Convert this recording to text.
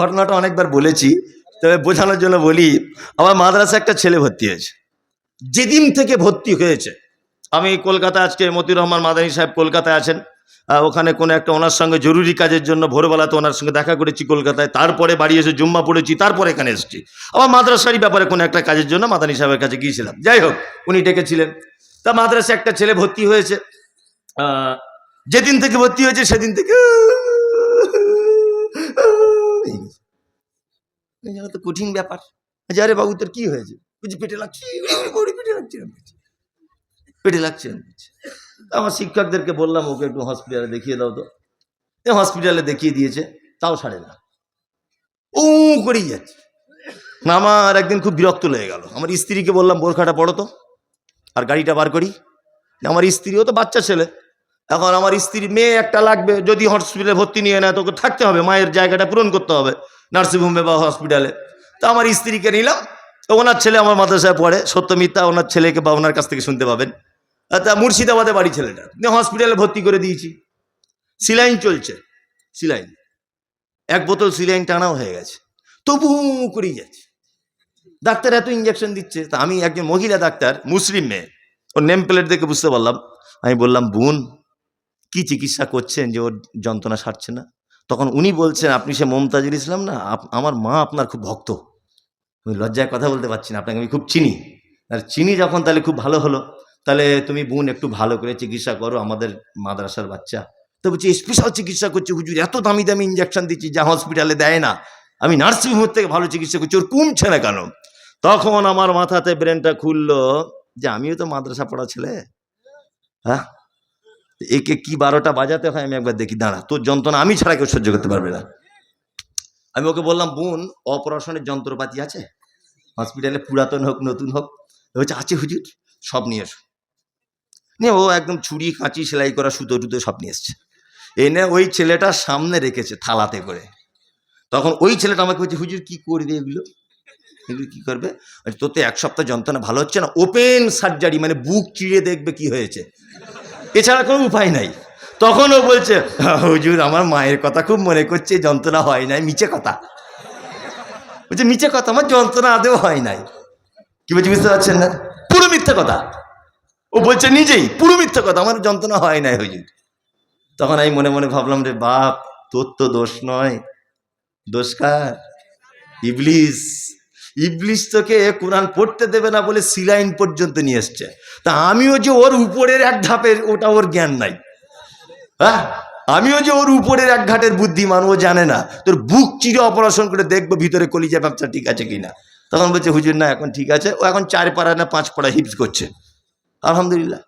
ঘটনাটা অনেকবার বলেছি, তবে বোঝানোর জন্য বলি, আমার মাদ্রাসা একটা ছেলে ভর্তি হয়েছে। যেদিন থেকে ভর্তি হয়েছে, আমি কলকাতা আজকে মতিউর রহমান মাদানী সাহেব কলকাতায় আছেন ওখানে কোনো একটা ওনার সঙ্গে জরুরি কাজের জন্য ভোরবেলাতে ওনার সঙ্গে দেখা করেছি কলকাতায়, তারপরে বাড়ি এসে জুম্মা পড়েছি, তারপরে এখানে এসেছি। আমার মাদ্রাসারই ব্যাপারে কোনো একটা কাজের জন্য মাদানী সাহেবের কাছে গিয়েছিলাম। যাই হোক, উনি ডেকেছিলেন। তা মাদ্রাসা একটা ছেলে ভর্তি হয়েছে যেদিন থেকে ভর্তি হয়েছে, সেদিন থেকে এই জন্য তো কঠিন ব্যাপার। আচ্ছা, আরে বাবু তোর কি হয়েছে? বুঝি পেটে লাগছে? পেটে লাগছে। পেটে লাগছে। আমার শিক্ষকদেরকে বললাম ওকে একটু হসপিটালে দেখিয়ে দাও তো। হসপিটালে দেখিয়ে দিয়েছে তাও ছাড়ে না। ও করেই যাচ্ছে। আমার একদিন খুব বিরক্ত লেগে গেল। আমার স্ত্রীকে বললাম বোরখাটা পড়ো তো আর গাড়িটা বার করি। আমার স্ত্রীও তো বাচ্চা ছেলে। এখন আমার স্ত্রী মেয়ে একটা লাগবে, যদি হসপিটালে ভর্তি নিয়ে নেয়, তোকে থাকতে হবে, মায়ের জায়গাটা পূরণ করতে হবে, নার্সিংহোমে বা হসপিটালে তো আমার স্ত্রীকে নিলাম, তো ওনার ছেলে আমার মাদ্রাসায় পড়ে, সত্য ওনার ছেলেকে বা ওনার কাছ থেকে শুনতে পাবেন। তা মুর্শিদাবাদে বাড়ি ছেলেটা হসপিটালে ভর্তি করে দিয়েছি। সিলাইন চলছে, সিলাইন। এক বোতল সিলাইন টানাও হয়ে গেছে, তবু করেই যাচ্ছে। ডাক্তার এত ইঞ্জেকশন দিচ্ছে, তা আমি একজন মহিলা ডাক্তার, মুসলিম মেয়ে, ওর নেম প্লেট দেখে বুঝতে পারলাম। আমি বললাম, বোন কি চিকিৎসা করছেন যে ওর যন্ত্রণা সারছে না? তখন উনি বলছেন, আপনি সে মমতাজুল ইসলাম না আমার মা আপনার খুব ভক্ত। আমি লজ্জায় কথা বলতে পারছি না, আপনাকে আমি খুব চিনি। আর চিনি যখন তাহলে খুব ভালো হলো। তাহলে তুমি বোন একটু ভালো করে চিকিৎসা করো, আমাদের মাদ্রাসার বাচ্চা। তো বলছি, স্পেশাল চিকিৎসা করছি, হুজুর, এত দামি দামি ইঞ্জেকশন দিচ্ছি যা হসপিটালে দেয় না। আমি নার্সিংহোম থেকে ভালো চিকিৎসা করছি, ওর কমছে না কেন? তখন আমার মাথাতে ব্রেনটা খুললো যে, আমিও তো মাদ্রাসা পড়া ছেলে? হ্যাঁ? একে কি বারোটা বাজাতে হয় আমি একবার দেখি, দাঁড়া, তোর যন্ত্রণা আমি ছাড়া কেউ সহ্য করতে পারবে না। আমি ওকে বললাম, বোন, অপারেশনের যন্ত্রপাতি আছে? হসপিটালে পুরাতন হোক, নতুন হোক। বলছে, আছে হুজুর, সব নিয়ে এসো। নিয়ে ও একদম ছুরি কাঁচি সেলাই করা, সুতো টুতো সব নিয়ে এসছে। এনে ওই ছেলেটা সামনে রেখেছে থালাতে করে। তখন ওই ছেলেটা আমাকে বলছে, হুজুর, কি করবে এগুলো? এগুলো কি করবে? তোর তো এক সপ্তাহ যন্ত্রণা ভালো হচ্ছে না। ওপেন সার্জারি মানে বুক চিড়ে দেখবে কি হয়েছে? এছাড়া কোনো উপায় নাই। তখন ও বলছে, হুজুর, আমার মায়ের কথা খুব মনে করছে, যন্ত্রণা হয় নাই, মিছে কথা। বলছে, মিছে কথা? আমার যন্ত্রণা আদেও হয় নাই। কি বলছি, বুঝতে পারছেন না? পুরো মিথ্যে কথা। ও বলছে, নিজেই, পুরো মিথ্যে কথা, আমার যন্ত্রণা হয় নাই, হুজুর। তখন আমি মনে মনে ভাবলাম, রে বাপ, তোর তো দোষ নয়। দোষ ইবলিস। ইবলিস তোকে কোরআন পড়তে দেবে না বলে সিলাইন পর্যন্ত নিয়ে এসছে। তা আমিও যে ওর উপরের এক ধাপের, ওটা ওর জ্ঞান নাই। হ্যাঁ? আমিও যে ওর উপরের এক ঘাটের বুদ্ধিমান, ও জানে না। তোর বুক চিরে অপারেশন করে দেখব ভিতরে কলিজা ব্যবসা ঠিক আছে কিনা। তখন বলছে, হুজুর, না, এখন ঠিক আছে। ও এখন চার পাড়া না, পাঁচ পাড়া হিপস করছে। আলহামদুলিল্লাহ।